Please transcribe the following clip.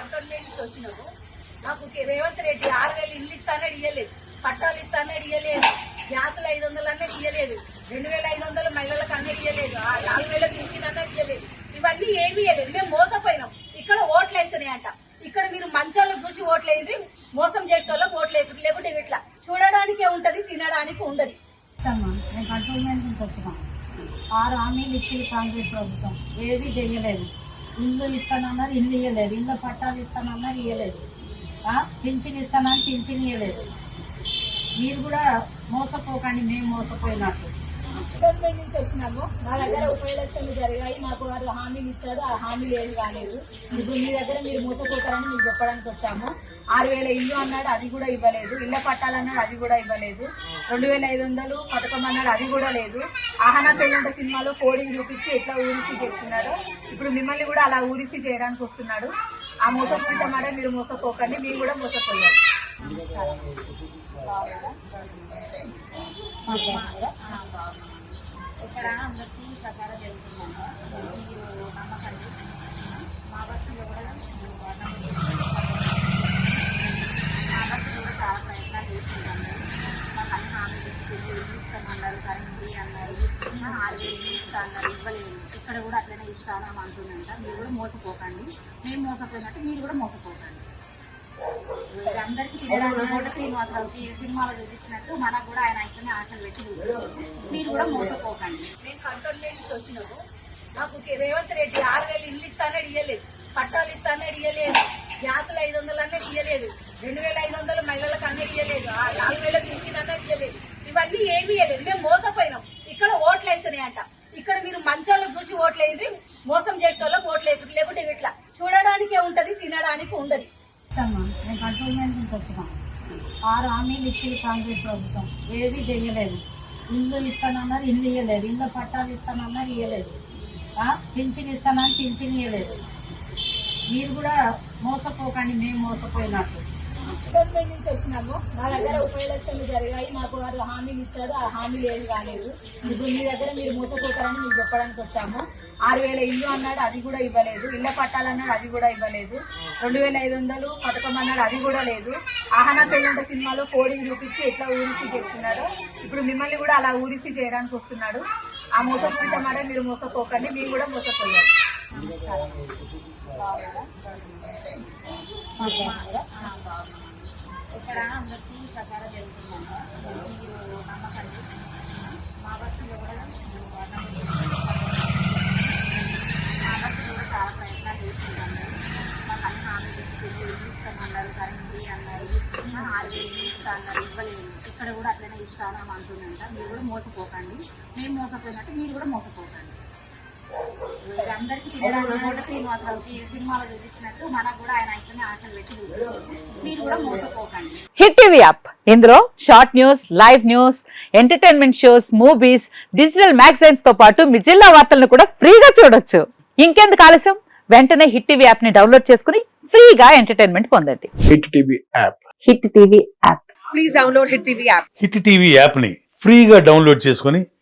Cantonment నుంచి వచ్చినాము. మాకు రేవంత్ రెడ్డి ఆరు వేలు ఇల్లు ఇస్తానని ఇయ్యలేదు. పట్టాలు ఇస్తానని ఇయ్యలేదు. గ్యాసులు ఐదు వందలు అన్నది ఇయ్యలేదు. రెండు వేల ఐదు వందలు మహిళలకు అన్నది ఇయ్యలేదు. ఆ నాలుగు వేలకు ఇచ్చినన్నది ఇయ్యలేదు. ఇవన్నీ ఏమీ ఇయ్యలేదు. మేము మోసపోయినాం. ఇక్కడ ఓట్లు అవుతున్నాయంట ఇక్కడ మీరు మంచోళ్ళకి చూసి ఓట్లు వేయండి. మోసం చేసేటోళ్ళకి ఓట్లు వేయరు లేకుంటే ఇట్లా చూడడానికే ఉంటది తినడానికి ఉండదు. అమ్మా నుంచి వచ్చినాం. ఆరు హామీలు ఇచ్చింది కాంగ్రెస్ ప్రభుత్వం. ఏది చేయలేదు. ఇల్లు ఇస్తానన్నారు ఇల్లు ఇవ్వలేదు ఇల్లు పట్టాలు ఇస్తానన్నారు ఇవ్వలేదు ఆ, పింఛన్ ఇస్తానని పింఛన్ ఇవ్వలేదు మీరు కూడా మోసపోకండి మేము మోసపోయినట్టు. గవర్నమెంట్ నుంచి వచ్చినాము. మా దగ్గర ఉప ఎలక్షన్లు జరిగాయి. మాకు వారు హామీలు ఇచ్చాడు ఆ హామీలు ఏమి కాలేదు. ఇప్పుడు మీ దగ్గర మీరు మోసపోతారని మీకు చెప్పడానికి వచ్చాము. ఆరు వేల ఇల్లు అన్నాడు అది కూడా ఇవ్వలేదు. ఇళ్ళ పట్టాలన్నాడు అది కూడా ఇవ్వలేదు. రెండు వేల ఐదు వందలు పథకం అన్నాడు అది కూడా లేదు. ఆహనా పెళ్ళంట సినిమాలో కోడింగ్ చూపించి ఎట్లా ఊరిసి చేస్తున్నాడు ఇప్పుడు మిమ్మల్ని కూడా అలా ఊరిసి చేయడానికి వస్తున్నాడు. ఆ మోసపోయిన మాట మీరు మోసపోకండి మీరు కూడా మోసపోయారు ఇక్కడ అందరికీ ప్రకారం జరుగుతుందంట మీరు నమ్మకండి మా బస్సులో కూడా మా బస్సులో కూడా చాలా ప్రయత్నాలు చేస్తుంటాము మాకు అన్ని హామీలు ఇస్తుంది ఇల్లు ఇస్తామన్నారు కరెంట్ అన్నారు ఆరు వేలు ఇల్లు ఇస్తా అన్నారు ఇవ్వలేదు ఇక్కడ కూడా అట్లనే ఇస్తాను అంటుందంట. మీరు కూడా మోసపోకండి. మేము మోసపోయినట్టు మీరు కూడా మోసపోకండి. అందరికీ తినడానికి శ్రీనివాసరావు ఈ సినిమాలో చూపించినట్టు మనకు కూడా ఆయన ఇట్లనే ఆశలు పెట్టి చూపిస్తుంది. మీరు కూడా మోసపోకండి. మేము కంటోన్మెంట్ నుంచి వచ్చినాము. మాకు కే- రేవంత్ రెడ్డి ఆరు వేలు ఇల్లు ఇస్తానని ఇయ్యలేదు పట్టాలు ఇస్తానని ఇయ్యలేదు గ్యాసులు ఐదు వందలు అన్నది ఇయ్యలేదు. రెండు వేల ఐదు వందలు మహిళలకు అన్నది ఇయ్యలేదు. ఆ నాలుగు వేలకు ఇచ్చిన అన్నది ఇయ్యలేదు. ఇవన్నీ ఏమీ ఇయ్యలేదు. మేము మోసపోయినాం. ఇక్కడ ఓట్లు అవుతున్నాయంట. ఇక్కడ మీరు మంచోళ్ళకి చూసి ఓట్లు వేయండి. మోసం చేసేటోళ్ళకి ఓట్లు వేయరు లేకుంటే ఇట్లా చూడడానికే ఉంటది తినడానికి ఉండదు. నేను కంటోన్మెంట్ నుంచి వచ్చినాం. ఆరు హామీలు ఇచ్చింది కాంగ్రెస్ ప్రభుత్వం. ఏది చేయలేదు. ఇల్లు ఇస్తానన్నారు ఇల్లు ఇవ్వలేదు ఇల్లు పట్టాలు ఇస్తానన్నారు ఇవ్వలేదు పింఛన్ ఇస్తానని పింఛన్ ఇవ్వలేదు మీరు కూడా మోసపోకండి మేము మోసపోయినట్టు. గవర్నమెంట్ నుంచి వచ్చినాము. మా దగ్గర ఉప ఎలక్షన్లు జరిగాయి. మాకు వారు హామీలు ఇచ్చాడు ఆ హామీలు ఏమి కాలేదు ఇప్పుడు మీ దగ్గర మీరు మోసపోతారని మీకు చెప్పడానికి వచ్చాము. ఆరు వేల ఇల్లు అన్నాడు అది కూడా ఇవ్వలేదు. ఇళ్ళ పట్టాలన్నాడు అది కూడా ఇవ్వలేదు. రెండు వేల ఐదు వందలు పథకం అన్నాడు అది కూడా లేదు. ఆహనా పెళ్ళంట సినిమాలో కోడింగ్ చూపించి ఎట్లా ఊరిసి చేస్తున్నాడు ఇప్పుడు మిమ్మల్ని కూడా అలా ఊరిసి చేయడానికి వస్తున్నాడు. ఆ మోసపోయిన మాట మీరు మోసపోకండి మీరు కూడా మోసపోయారు ఇక్కడ అందరికీ ప్రకారం జరుగుతుందంట మీరు నమ్మకండి. మా బస్సులో కూడా మా బస్సులో కూడా చాలా ప్రయత్నాలు చేస్తుంటాము మాకు అన్ని హామీలు ఇస్తుంది ఇల్లు ఇస్తామన్నారు? కరెంట్ అన్నారు. ఆరు వేలు ఇల్లు ఇస్తా అన్నారు ఇవ్వలేదు. ఇక్కడ కూడా అట్లనే ఇస్తాను అంటుందంట మీరు కూడా మోసపోకండి. మేము మోసపోయినట్టు మీరు కూడా మోసపోకండి. అందరికీ తినడానికి ఈ సినిమాలో చూపించినట్టు మనకు కూడా ఆయన ఇట్లనే ఆశలు పెట్టి మీరు కూడా మోసపోకండి. Hit TV app. ఇందులో short news live news entertainment shows movies digital మ్యాగజైన్స్తో పాటు మీ జిల్లా వార్తలను కూడా ఫ్రీగా చూడొచ్చు. ఇంకెందుకు ఆలస్యం? వెంటనే హిట్ టీవీ యాప్ని డౌన్లోడ్ చేసుకుని ఫ్రీగా ఎంటర్టైన్మెంట్ పొందండి. Hit TV app. Hit TV app. Hit TV యాప్ని ఫ్రీగా డౌన్లోడ్ చేసుకొని